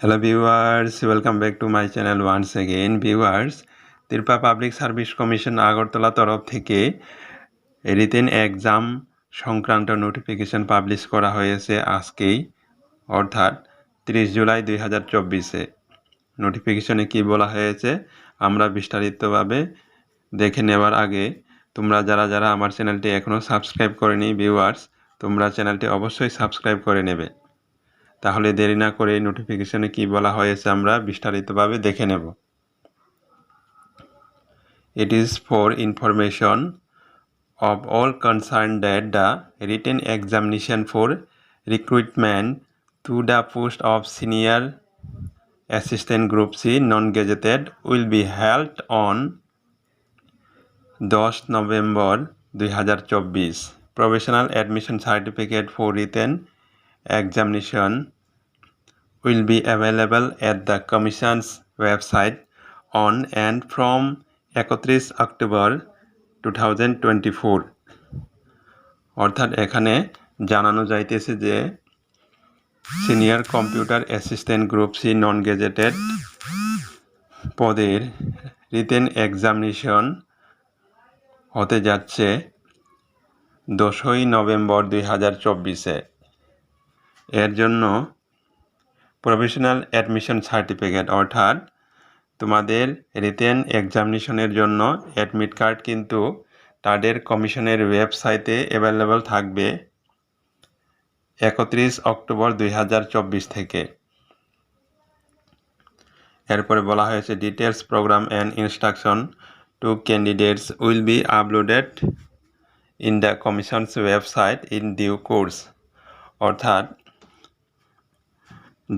Hello viewers, welcome back to my channel once again. Viewers, Tripura public service commission Agartala তরফ থেকে written exam সংক্রান্ত notification publish করা হয়েছে আজকেই অর্থাৎ তিরিশ জুলাই দুই হাজার চব্বিশে। নোটিফিকেশনে কী বলা হয়েছে আমরা বিস্তারিতভাবে দেখে নেওয়ার আগে তোমরা যারা যারা আমার চ্যানেলটি এখনও সাবস্ক্রাইব করেনি ভিউয়ার্স তোমরা চ্যানেলটি অবশ্যই সাবস্ক্রাইব করে নেবে তাহলে দেরি না করে এই নোটিফিকেশানে কী বলা হয়েছে আমরা বিস্তারিতভাবে দেখে নেব। It is for information of all concern that the written examination for recruitment to the post of senior assistant group C non gazetted will be held on দশ নভেম্বর দুই হাজার চব্বিশ। Professional admission certificate for written examination will be available at the Commission's website on and from 31 October 2024 অর্থাৎ এখানে জানানো যাইতেছে যে senior computer assistant group C non gazetted পদের রিটেন এক্সামিনেশন হতে যাচ্ছে দশই নভেম্বর দুই হাজার চব্বিশে। এর জন্য প্রফেশনাল অ্যাডমিশন সার্টিফিকেট অর্থাৎ তোমাদের রিটেন এক্সামিনেশনের জন্য অ্যাডমিট কার্ড কিন্তু তাদের কমিশনের ওয়েবসাইটে অ্যাভেলেবল থাকবে একত্রিশ অক্টোবর দুই হাজার চব্বিশ থেকে। এরপরে বলা হয়েছে details program and instruction to candidates will be uploaded in the commission's website in due course অর্থাৎ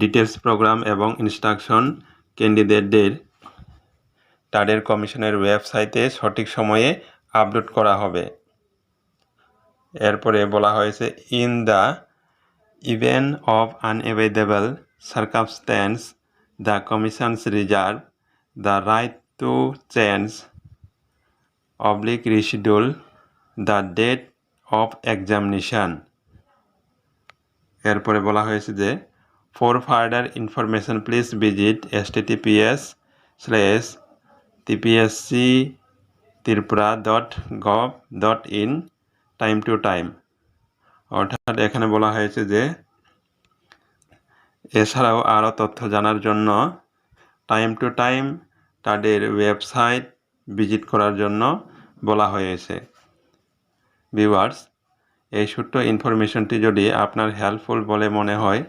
ডিটেলস প্রোগ্রাম এবং ইনস্ট্রাকশন ক্যান্ডিডেটদের তাদের কমিশনের ওয়েবসাইটে সঠিক সময়ে আপলোড করা হবে। এরপরে বলা হয়েছে, in the event of unavailable circumstance, the commission's reserve the right to change oblique reschedule the date of examination. এরপরে বলা হয়েছে যে TPS slash TPSC Tripura dot gov dot in time to time অর্থাৎ এখানে বলা হয়েছে যে, এছাড়াও আরও তথ্য জানার জন্য টাইম টু টাইম তাদের ওয়েবসাইট ভিজিট করার জন্য বলা হয়েছে। ভিউয়ার্স এই ছোট্ট ইনফরমেশনটি যদি আপনার হেল্পফুল বলে মনে হয়